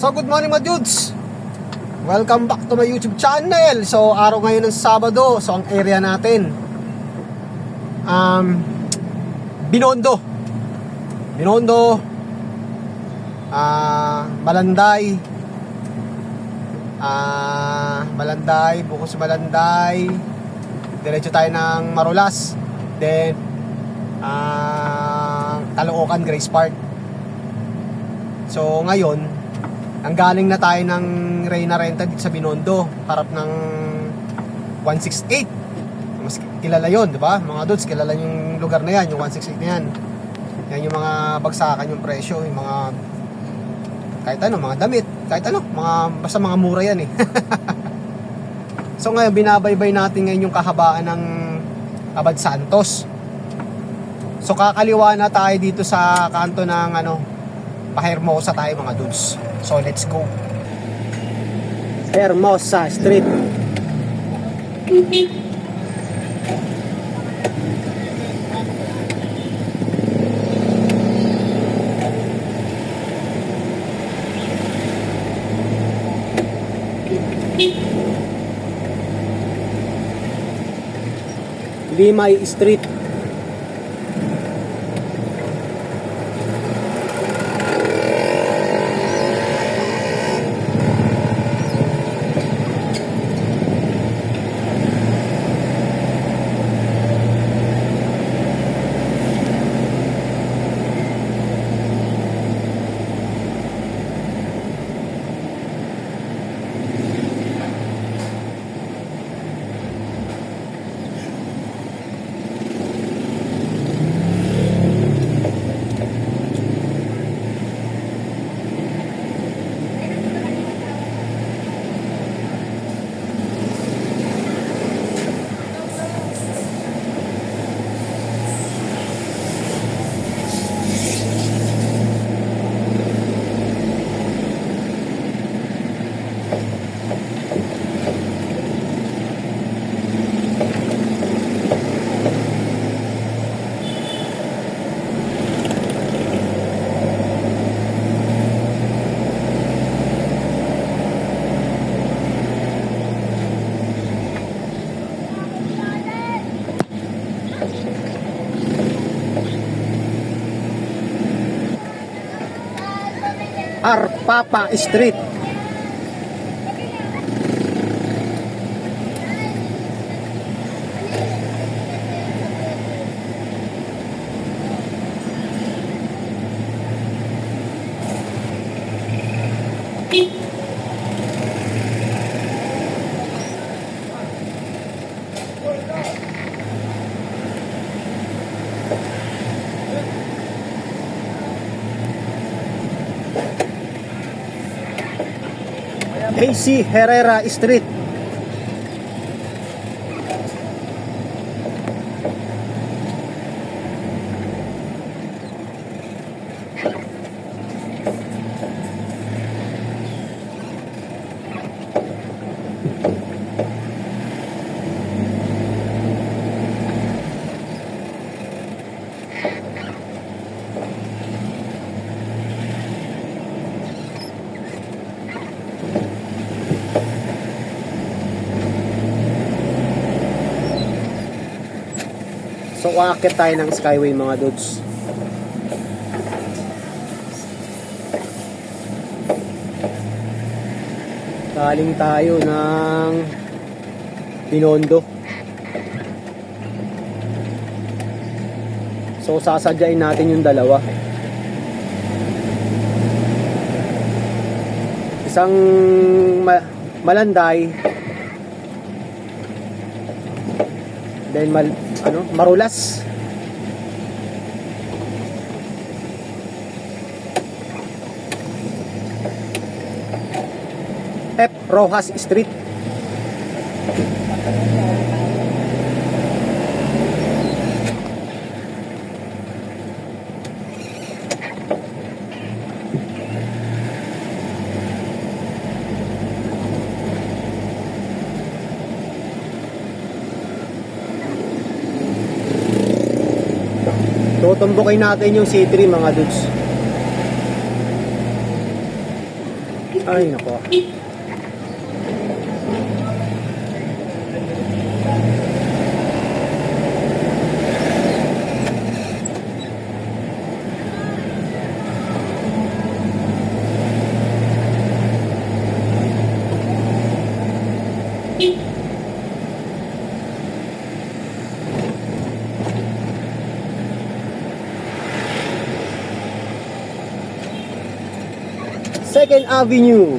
So good morning mga dudes. Welcome back to my YouTube channel. So araw ngayon ng Sabado. So ang area natin. Um, Binondo. Binondo. Ah Malanday. Ah Malanday. Bukos Malanday. Diretso tayo ng Marulas. Then ah Caloocan Grace Park. So ngayon ang galing na tayo ng Reyna Renta dito sa Binondo, harap ng 168. Mas kilala yon, di ba? Mga dudes, kilala yung lugar na yan, yung 168 na yan. Yan yung mga bagsakan yung presyo, yung mga kahit ano, mga damit, kahit ano, mga basta mga mura yan eh. so ngayon binabaybay natin ngayon yung kahabaan ng Abad Santos. So kakaliwa na tayo dito sa kanto ng ano, Pahermosa tayo mga dudes. So let's go. Hermosa Street. Limay Street. Arpapa Street. AC Herrera Street. So, uakit tayo ng Skyway mga dudes. Galing tayo ng Binondo. So, sasadyain natin yung dalawa. Isang ma- malanday then mal ano? Marulas. F. Rojas Street Tutumbukin natin yung C3 mga dudes. Ay, nako. Second Avenue.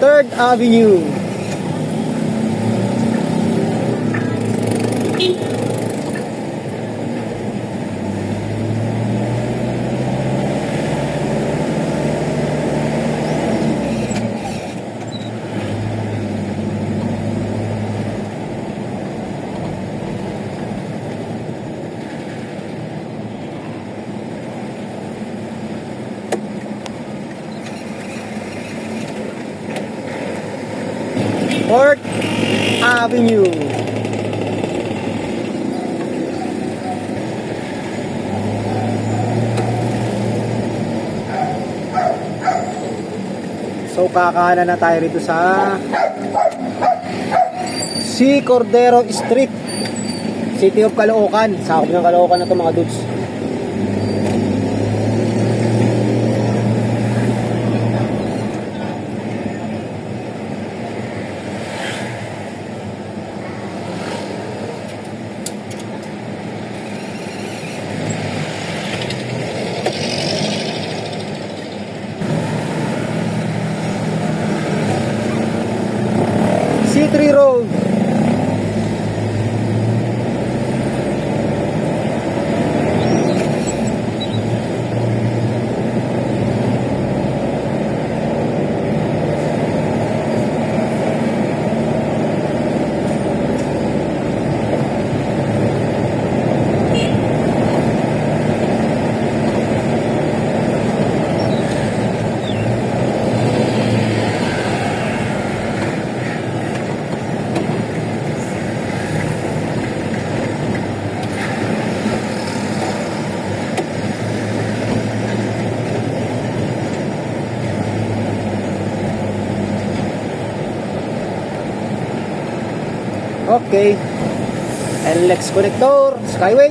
Third Avenue. Avenue. So kakanan na tayo rito sa Si Cordero Street City of Caloocan Sakop ng Caloocan na to mga dudes C3 Road Okay NLEX connector Skyway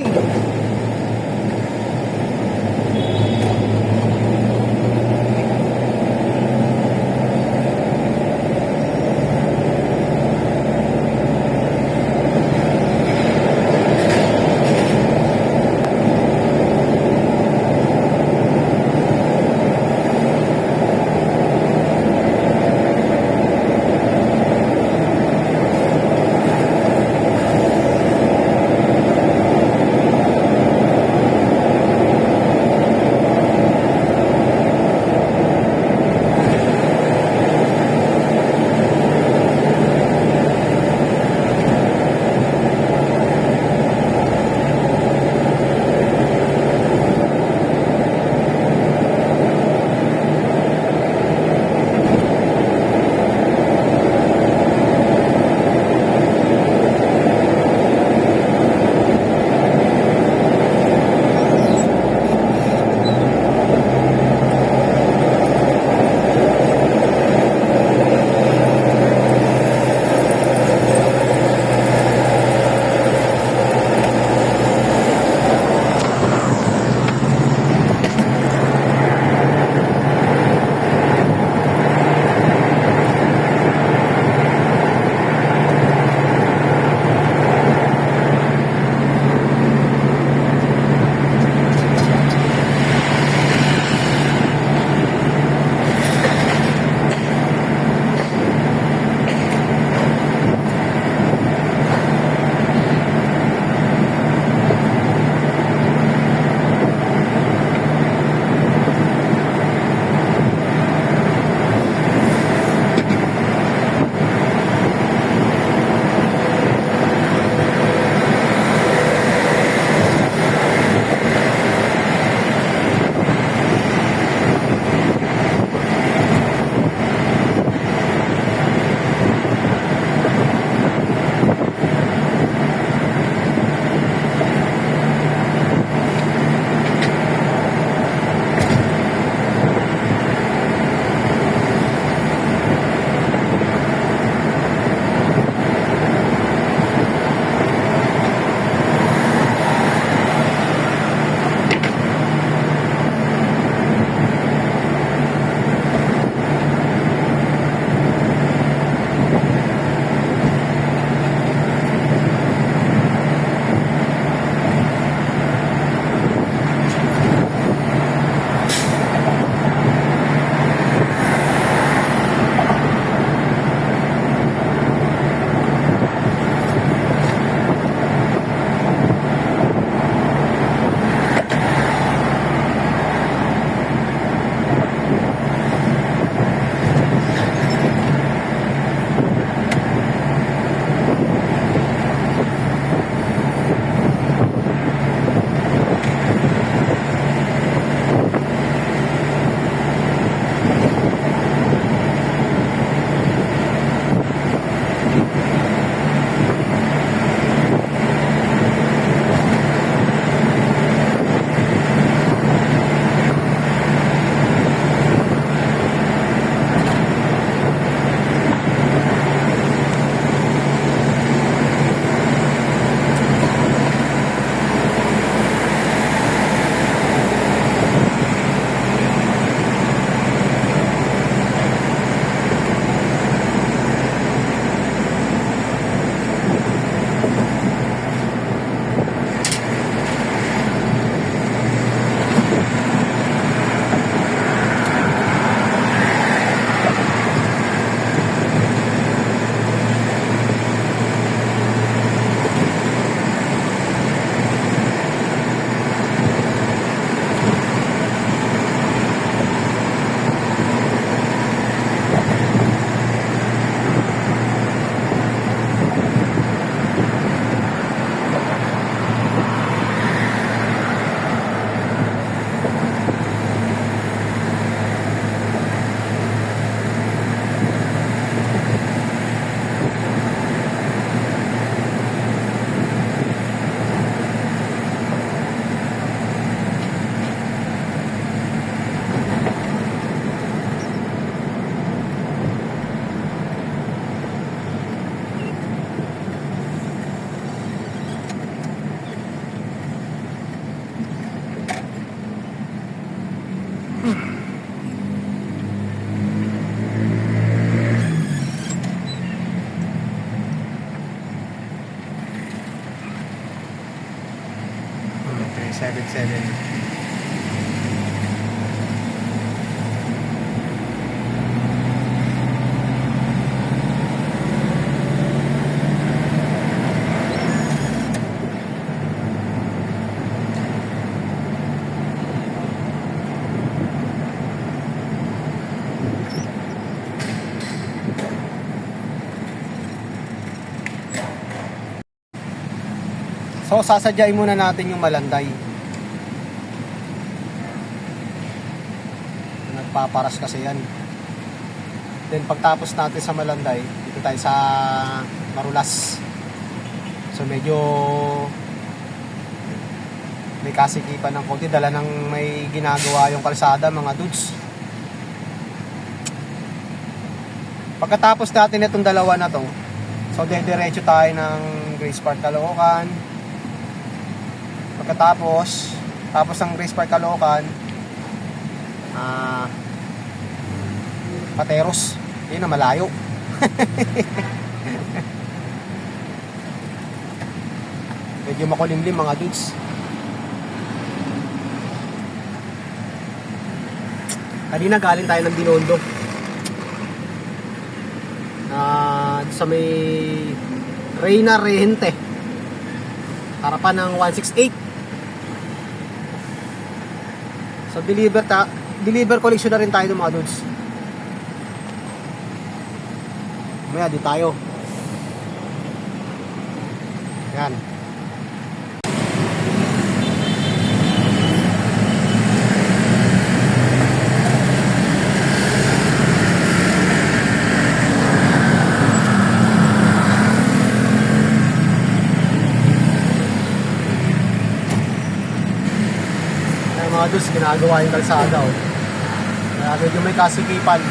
377. So, sasadyain muna natin yung malanday. Nagpaparas kasi yan. Then, pagtapos natin sa malanday, dito tayo sa Marulas. So, medyo may kasikipan ng konti. Dala ng may ginagawa yung kalsada, mga dudes. Pagkatapos natin itong dalawa na to, so, dediretso tayo ng Grace Park, Caloocan. Pagkatapos, tapos ng Grace Park Caloocan, ah, Pateros. Yun na malayo. Medyo makulimlim mga dudes. Kanina galing tayo ng Binondo. Ah, sa may Reyna Rehente. Harapan ng 168. So deliver ta deliver collection na rin tayo ng mga dudes. Maya di tayo. Yan. Dudes, ginagawa yung kalsada. Oh. Kaya medyo may kasikipan.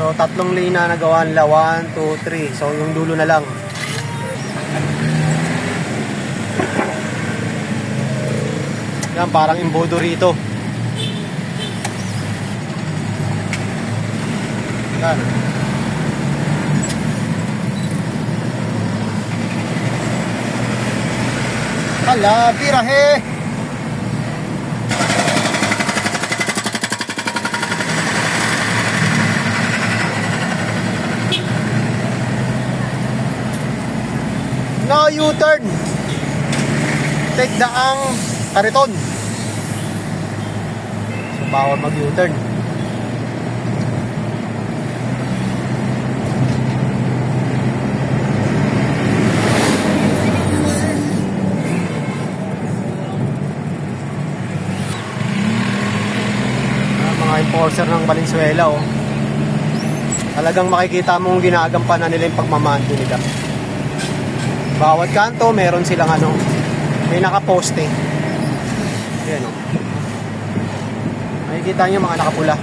So, tatlong lane na nagawa nila. 1, 2, 3. So, yung dulo na lang. Yan, parang imbodo rito. Yan. Hala, birahe! No U-turn. Take the ang kariton. So, bawal mag U-turn. Ah, mga enforcer ng Valenzuela oh. Talagang makikita mong ginagampanan nila yung pagmamando nila. Bawat kanto, meron silang ano, may nakaposte. Ayan o. Makikita nyo mga nakapula.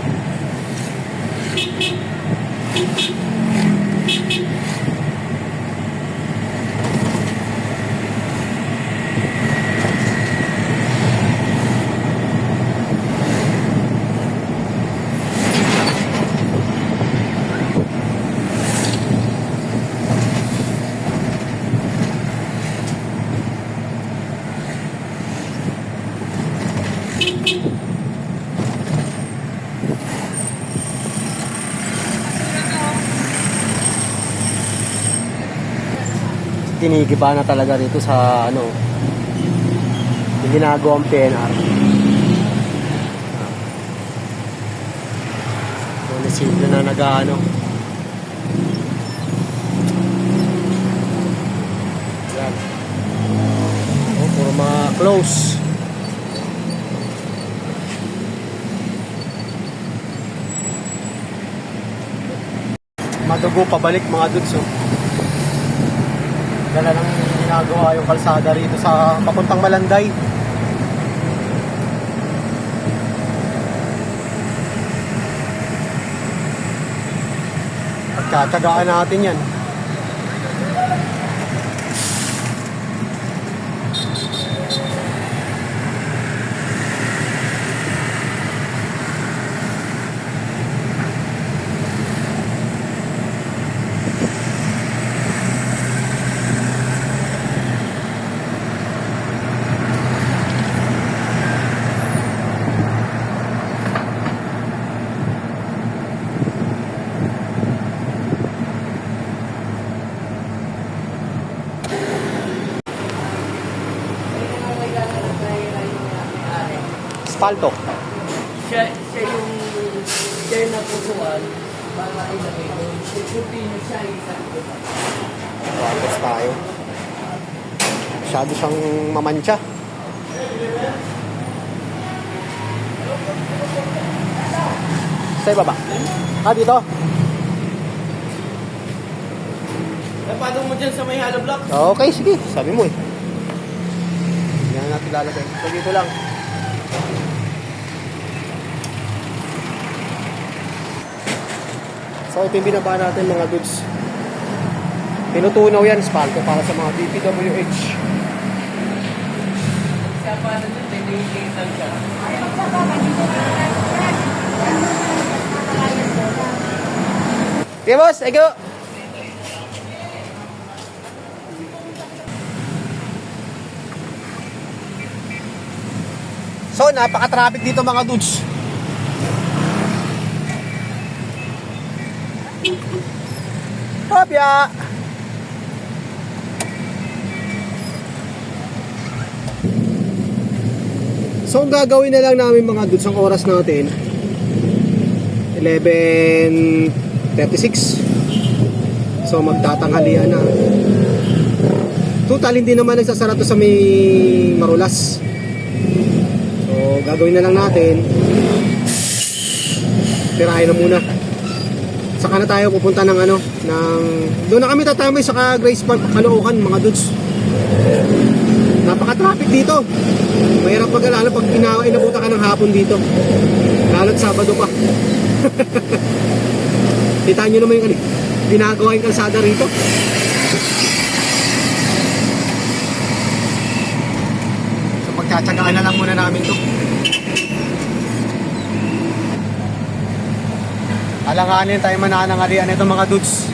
Tinigiba na talaga dito sa ano, yung ginagawang PNR. Munisipyo na nag-ano. Yan. Oh, puro mga close. Madugo pabalik mga dudes oh. Dala nang ginagawa yung kalsada rito sa papuntang Malanday. Pagkatsagaan natin yan. Espalto. Siya, siya yung siya yung napusuan para ilagay doon. Continue siya isang iba. Tapos tayo. Masyado siyang mamantya. Sa ibaba? Ah, dito? Napatong mo dyan sa may hollow block. Okay, sige. Sabi mo eh. Hindi na natin lalagay. So, dito lang. So, ito yung binaba natin mga dudes. Tinutunaw yan, spalto para sa mga DPWH. Siya pa na may nilitan siya. Okay, boss. Thank you. So, napaka-traffic dito mga dudes. Hopya! So, ang gagawin na lang namin mga dudes ang oras natin 11.36 So magtatanghalian na. Total hindi naman nagsasara to sa may marulas. So gagawin na lang natin. Tirahin na muna Saka na tayo pupunta ng ano ng Doon na kami tatambay sa Grace Park Caloocan mga dudes Napaka-traffic dito Mahirap pag lalo pag ginawa inabuta ka ng hapon dito Lalo't Sabado pa Kita nyo naman yung ano, ginagawa yung kalsada rito. So pagtsatsagaan na lang muna namin to. Alanganin tayo mananangalian nito mga dudes.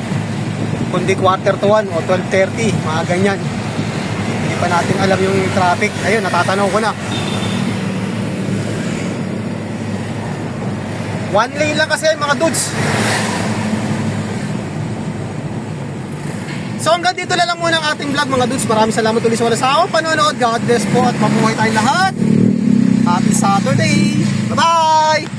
Kundi quarter to 1 o 12.30, mga ganyan. Hindi pa natin alam yung traffic. Ayun, natatanaw ko na. One lane lang kasi mga dudes. So hanggang dito na lang muna ang ating vlog mga dudes. Maraming salamat ulit sa wala sa ako panonood. God bless po at mabuhay tayong lahat. Happy Saturday. Bye-bye!